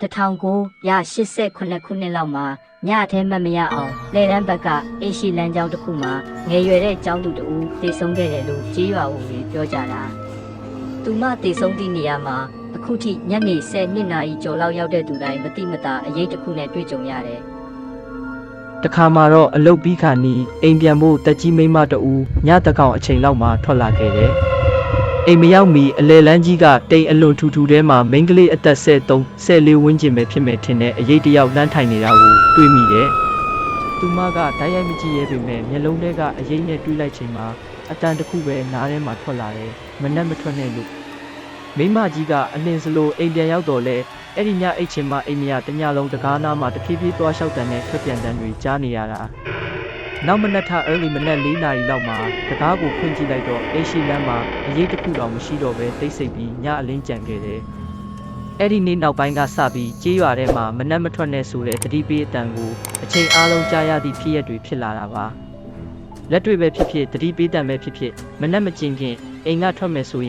1989ခုနှစ်လောက်မှာညအထဲမတ်မရအောင်လေလန်းဘက်ကအေရှိလန်းကျောင်းတစ်ခုမှာငယ်ရွယ်တဲ့ကျောင်းသူတဦးတည်ဆုံးခဲ့တယ်လို့ကြေးရွာဦးတွေပြောကြတာသူမတည်ဆုံးသည့်နေရာမှာအခုထိညနေ10နှစ်နာရီကျော်လောက်ရောက်တဲ့သူတိုင်းမတိမတာအရေးတစ်ခုနဲ့တွေ့ကြုံရတယ်တခါမှတော့အလုတ်ပြီးခါနီးအိမ်ပြန်ဖို့တက်ကြီးမိန်းမတဦးညတကောင်အချိန်လောက်မှထွက်လာခဲ့တယ်။ အိမ်မရောက်မီအလဲလန်းကြီးကတိမ်အလွန်ထူထူထဲမှာမိန်းကလေးအသက်73 14ဝန်းကျင်ပဲဖြစ်မယ်ထင်တဲ့အရေးတယောက်လမ်းထိုင်နေတာကိုတွေ့မိတယ်။သူမကဓာတ်ရိုက်မကြည့်ရဲပေမဲ့မျက်လုံးထဲကအရေးနဲ့တွေးလိုက်ချိန်မှာအတန်တစ်ခုပဲနားထဲမှာထွက်လာတယ်။မနှက်မထွက်နဲ့လို့မိန်းမကြီးကအလင်းစလိုအိမ်ပြန်ရောက်တော့လဲအဲ့ဒီညအိတ်ချင်မအိမ်မရတညလုံးတကားနာမှာတဖြည်းဖြည်းသွားလျှောက်တန်တဲ့ထွက်ပြန်တန်တွေကြားနေရတာ နောက်မနက်ထ early မနက်၄နာရီလောက်မှာတကားကိုဖွင့်ကြည့်လိုက်တော့အိရှိလမ်းမှာအရေးတစ်ခုတောင်မရှိတော့ပဲတိတ်ဆိတ်ပြီးညအလင်းကြံခဲ့တယ်အဲ့ဒီနေ့နောက်ပိုင်းကစပြီးကြေးရွာထဲမှာမနက်မထွက်နဲ့ဆိုတဲ့တတိပေးအတန်ကိုအချိန်အားလုံးကြားရသည့်ဖြစ်ရက်တွေဖြစ်လာတာပါလက်တွေ့ပဲဖြစ်ဖြစ်တတိပေးတန်ပဲဖြစ်ဖြစ်မနက်မကျင်ခင်အိမ်ကထွက်မယ်ဆိုရင်